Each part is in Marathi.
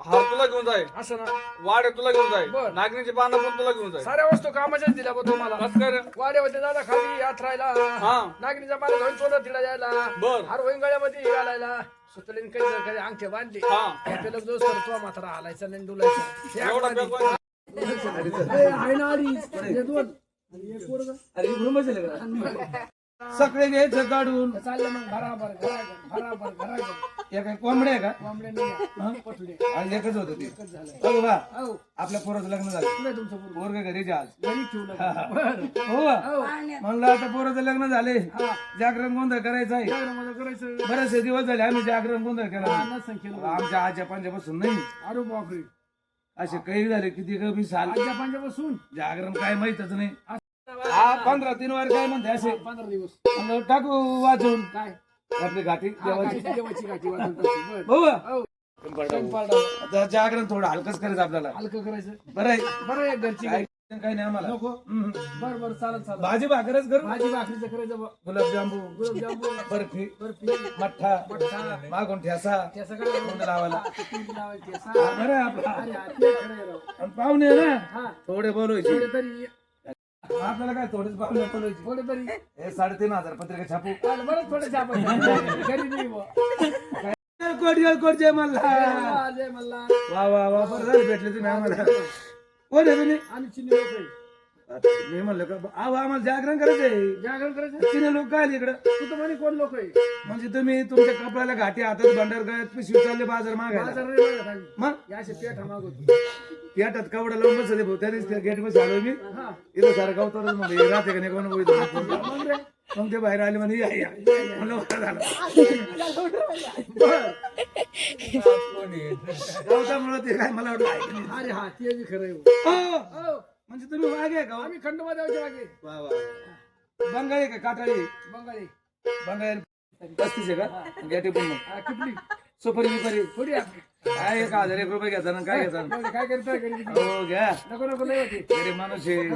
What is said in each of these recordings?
हार तुला घेऊन जाय असं ना? वाडे तुला घेऊन जाय बरं. नागरीची पानं पण तुला घेऊन जाय साऱ्या वस्तू कामाच्याच दिल्या बा तुम्हाला. बस कर. वाडे होते दादा खाली यात राहिला हा. नागरीच्या पाण्यात होईन सोडत तिला जायला बर. हार होईन गळ्यामध्ये घालायला. सुतलीन कधी कधी अंगठे बांधले. हा. आपल्याला जो सरतो म्हातारा हालायचा नाही डुलायचा. हे एवढा आहे ना अडीच हे दोन. आणि एक पोरगं. अरे का? सगळे घ्यायचं काढून चाललं मग भराभर घराघर भराभर घराघर. या काय कोंबड्या आहे का? कोंबड्या नाही एकच होतं ते. एकच झालं. बा हो. आपल्या पोराचं लग्न झालं. कुठे तुमचं पोरगं? पोरग घरीच आज घरी ठेवलं बरं. हो बा. हो. म्हणलं आता पोराचं लग्न झाले. हा. जागरण गोंधळ करायचा आहे. काय मला करायचं? बरेचसे दिवस झाले आम्ही जागरण गोंधळ हा, केलं. आमच्या आजच्या पंजापासून नाही. अरे बापरे. असे काही झाले किती कमी साल. आजच्या पंजाबपासून जागरण काय माहितच नाही. हा पंधरा तीन वार काय म्हणते असे? पंधरा दिवस. म्हणलं टाकू वाचून काय? आपली घाटी देवाची. गाठी- देवाची गाठी वाजवून टाकली. बरं. हो. हो. आता जागरण थोडं हलकच करायचं आपल्याला. हलकं करायचं? बरं आहे. बरं आहे घरची काय नाही आम्हाला. नको. हम्म. बरं बरं चालेल चालेल. भाजी भाकरच करू? भाजी भाकरीचं करायचं बा. गुलाबजांबू गुलाबजामुन बर्फी. बर्फी. मठ्ठा. मठ्ठा. मागून ठेसा. त्याचं काय तोंड लावायला? लावायची. बरं आहे आपला. अरे हा, ते खरं आहे राव. आणि पाहुणे ना? हा. थोडे बोलवायचे. थोडे तरी आपल्याला काय थोडेच पाहुणे बोलवायचे थोडे तरी हे साडेतीन हजार पत्रिका छापू? बरं थोडे. कोटी हा, जय मल्हार. वा वा वा बरं झालं भेटले तुम्ही आम्हाला. कोण आहे तुम्ही? आम्ही चिनी लोक आहे. मी म्हणलं का अहो आम्हाला जागरण करायचंय जागरण करायचं चिने लोक काय आले इकडं? तू तर म्हणे कोण लोक आहे? म्हणजे तुम्ही तुमच्या कपड्याला घाटी हातात भंडार गळ्यात पिशवी चालले बाजार मागायला. नाही आम्ही. मग? या पेठा मागवतो पेटात कवडा लावून बसले भाऊ. त्या गेटमध्ये आलो मी इथं सारं गावतारच म्हणजे राहते का नाही? कोण बोलतो? मग ते बाहेर आले म्हणे या या म्हणलं बरं झालं. गावतामुळं ते काय मला वाटलं. अरे हा ते बी खरं आहे हो. हो, म्हणजे तुम्ही वाघ आहे का? हो? आम्ही खंडोबादेवाच्या मागे. वा वा बंगाळी का? काटाळी बंगाली. बंगाळी पस्तीस आहे का? गेटी पण हा, किटली सुपारी बिपारी. थोडी आपली काय एक हजार एक रुपये घ्यायचा ना काय बरं, काय करताय? किती? हो घ्या. नको नको लय होते. गरीब माणूस आहे.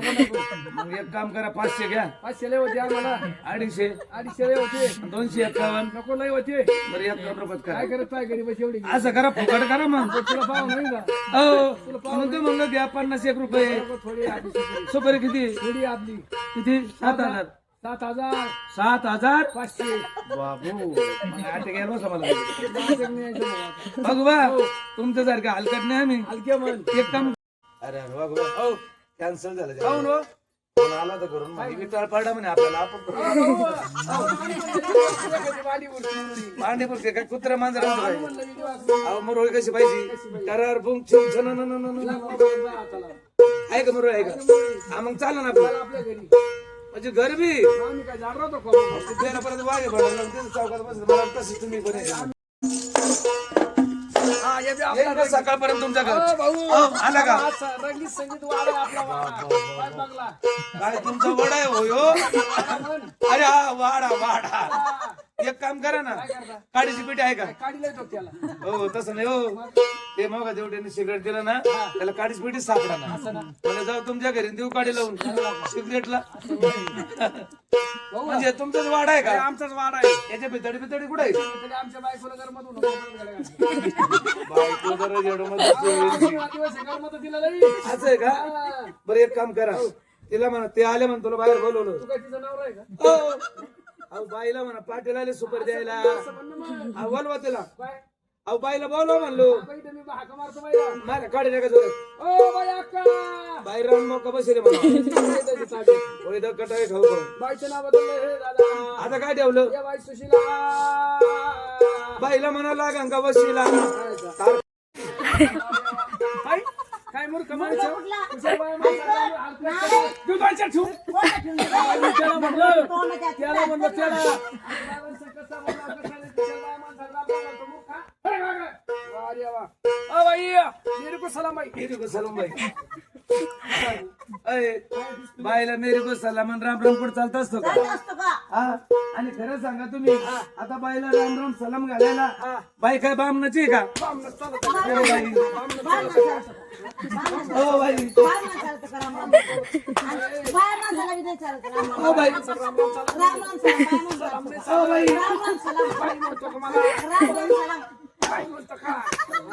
मग एक काम करा पाचशे घ्या. पाचशे लय होते आम्हाला. अडीचशे. अडीचशे लय होते. दोनशे एक्कावन्न नको लय होते. बरं एक रुपयात करा. काय करत पाय गरीब एवढी? असं करा फुकट करा मग. तुला पाहू नाही का हो. म्हणून ते म्हणलं घ्या पन्नास एक रुपये. नको थोडी. सुपारी. किती? थोडी आपली किती? सात हजार. सात हजार. सात हजार? पाचशे. बाबू. मग आठ घ्यायला बसा मला. माझ्याकडे नाही यायचं बाबा. बघ बा तुमच्यासारखं हलकट नाही आम्ही. हलके मन. एक काम अरे अरे बघ बघ कॅन्सल झालं पाहून हो. फोन आला तर करून मग. विटाळ पडला म्हणे आपल्याला. आपण करू. वाडी उरती. मांडीपूर ते काय कुत्रा मांजर आणतो काय? म्हणलं मी देवा, अहो मरोळी कशी पाहिजे? करार बुंग छिम छन न न न न. जा हाताला. आहे का मरोळी आहे का हा मग चालला ना आपलं. आपल्या घरी. म्हणजे घर बी आम्ही काय झाड राहतो का बाबा? त्याला परत वागे पडायला लागते चौकात बसलं मला तुम्ही पण यायचं. हे बी आपला येईल सकाळपर्यंत तुमच्या घर. भाऊ. हो, आला का? रंगीत संगीत वाडा आपला वाडा. काय बघला काय तुमचा वडा आहे हो? म्हण. अरे हा वाडा वाडा. हा, एक काम करा ना काय करता? काडीची पिठी आहे का? काढीला येतो त्याला हो तसं नाही हो. ते मग देवट्याने सिगरेट दिलं ना त्याला काडीच पिठी सापडा ना. मला जाऊ तुमच्या घरी देऊ काडी लावून. सिगरेटला. भाऊ म्हणजे तुमचाच वाडा आहे हे का आमचाच वाडा आहे. याच्या भितडी भितडी कुठे आहे? तरी आमच्या बायकोला गाड्या घातल्या. बायको जरा. असं आहे का. बरं एक काम करा. तिला म्हणा ते आले म्हणून तुला बाहेर बोलवलं. का? हो. अहो बाईला म्हणा पाटील आले सुपर द्यायला. अहो, बोलवा तिला. अहो बाईला बोलवा म्हणलो. बाई इथं मी हाका मारतो बाईला. माझ्या काढे नका जोरात. ओ बाई राहून मग म्हणा. होय तर कटाळे खाऊ हे आता काय ठेवलं? सुशीला. बाईला म्हणाला गंगा बशीला काय मूर्ख बाईच्या ठेवू. त्याला कोणाच्या त्याला म्हणलं त्याला. बाई, मेरे को सलाम बाई. मेरी को सलाम बाई. अय, बाईला मेरी को सलाम आणि राम राम पुढे चालत असतो का? हा आणि खरं सांगा तुम्ही आता बाईला राम राम सलाम घालायला बाई काय बामणाची आहे का. हो बाई. हो तर करा मग. आणि बाहेर माणसाला बी नाही चालत राम राम. हो बाई राम राम सलाम, बाहेर माणसाला. हो बाई राम राम सलाम. बाई म्हणतो का मला? राम राम सलाम. बाई म्हणतो का?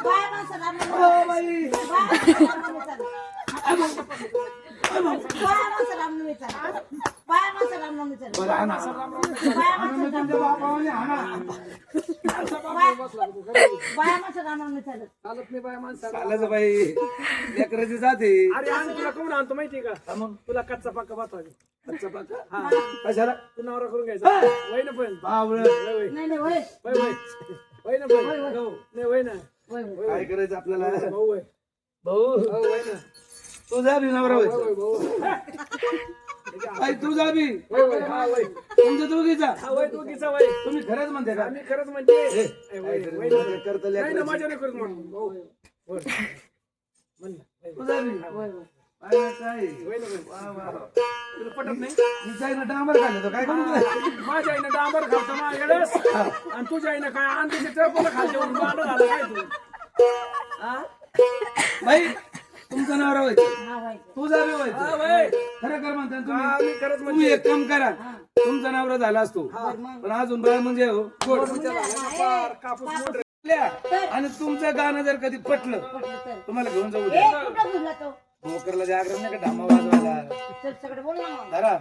बाहेर माणसाला राम राम. हो बाई बाहेर माणसाला राम राम चालत. बाहेर माणसाला राम राम चालत. बाहेर माणसाला राम राम चालत. बरं आणा बाहेर आणा, माणसाला तुमच्या बापावाने आणा बाई बसला तू, खरं. बाहेर माणसाला राम राम चालत. चालत नाही बाई माणसाला चालायचं बाई. लेकराची जाते अरे आण तुला कोण आणतो माहितीये का? हा मग? तुला कच्चा पक्का भात हवी. अच्छा बाका कशाला? तू नवरा करून घ्यायचा. वय ना पण. बावळ. वय वय नाही नाही होय वय वय वय ना पण. नाही वय ना. काय करायचं आपल्याला? भाऊ वय भाऊ. वय ना. तू जा बी नवरा वय होय वय भाऊ. आई तू जा बी. वय हा वय तुमच्या दोघीचा. हा वय तुम्ही खरंच म्हणते का? आम्ही खरंच म्हणते. करता? माझ्या नाही करत म्हणून. काय? काय पटत नाही? डांबर खाल्लं काय करू? माझ्या आईनं डांबर खालतं माझ्याकडेच. आणि तुझ्या आईनं काय आणते ट्रपला खालते म्हणून बांधलं झालं काय तू? हा? बाई तुमचं नाव राहायचं हा होय. तू जा बी हा, व्हायचं वय. खरं कर म्हणता हा, तुम्ही. मी खरंच तुम्ही म्हणते एक काम करा. तुमचा नवरा झाला असतो. पण अजून बाय म्हणजे हो गोड कापूस. आपल्या. आणि तुमचं गाणं जर कधी पटलं. तुम्हाला घेऊन जाऊ तो? मोकरला जागरण नाही का? धामा वाजवायला. धरा.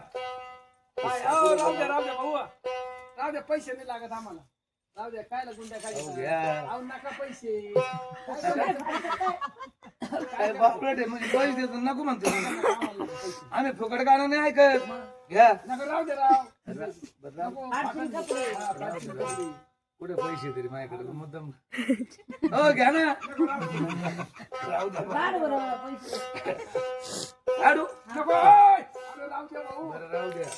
राहू द्या राहू द्या भाऊ. राहू द्या पैसे नाही लागत आम्हाला. राहू द्या कायला गुंड्या काय घ्या. अहो नका पैसे. काय म्हणजे पैसे देतो नको म्हणतो. आम्ही फुकट गाणं नाही ऐकत. घ्या. नका राहू द्या राव बदला. कुठे पैसे तरी माझ्याकडे? मुद्दाम. हो घ्या ना. राहू काढ नको. बरं द्या.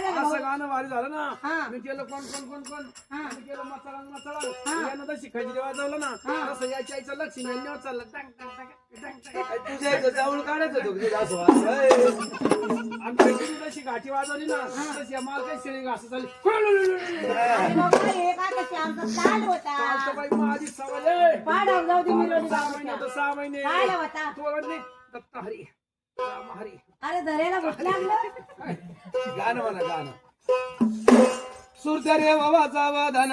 काय झालं भाऊ? असं गाणं भारी झालं ना हा. मी केलं कोण कोण कोण कोण हा. मी केलं मचाळा मचाळा यानं तशी खजिरी वाजवलं ना तसं याच्या आईचं लक्ष नेल्यावर चाललं टंग, टंग, टंग, टंग, टंग. काय तुझ्या इथं जाऊळ काढायचं? आणि जशी घाटी वाजवली ना तशी या माल काही शिळी घास झाली अरे बाबा, हे काय ते आमचा चाल होता. बाई मग आधी सवय आहे. पाडाव जाऊ दे मिरवली सहा महिने. होतं, सहा महिने काय होता? तू दत्त हरी अरे धरेला भूक लागलं गाणं म्हणा गाणं. सुरत्या रे वावाचा वादन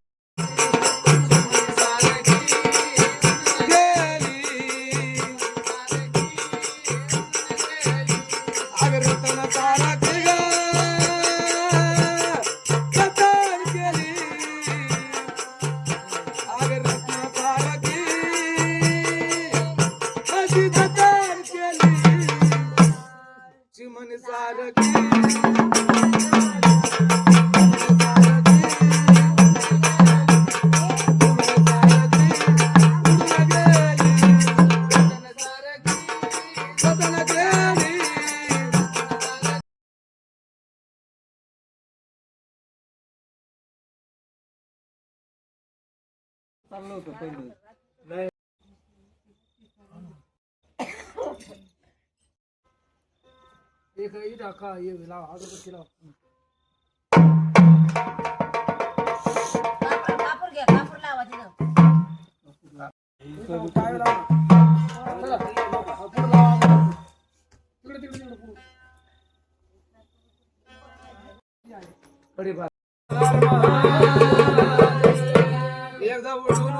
चाललो होतो पहिले एक इटा का ये लाव अगरबत्ती लाव कापूर कापूर घ्या कापूर लावा तिथं काय लाव चला, पुढं लावा तिकडे तिकडे तिकडे पुढं. एकदा la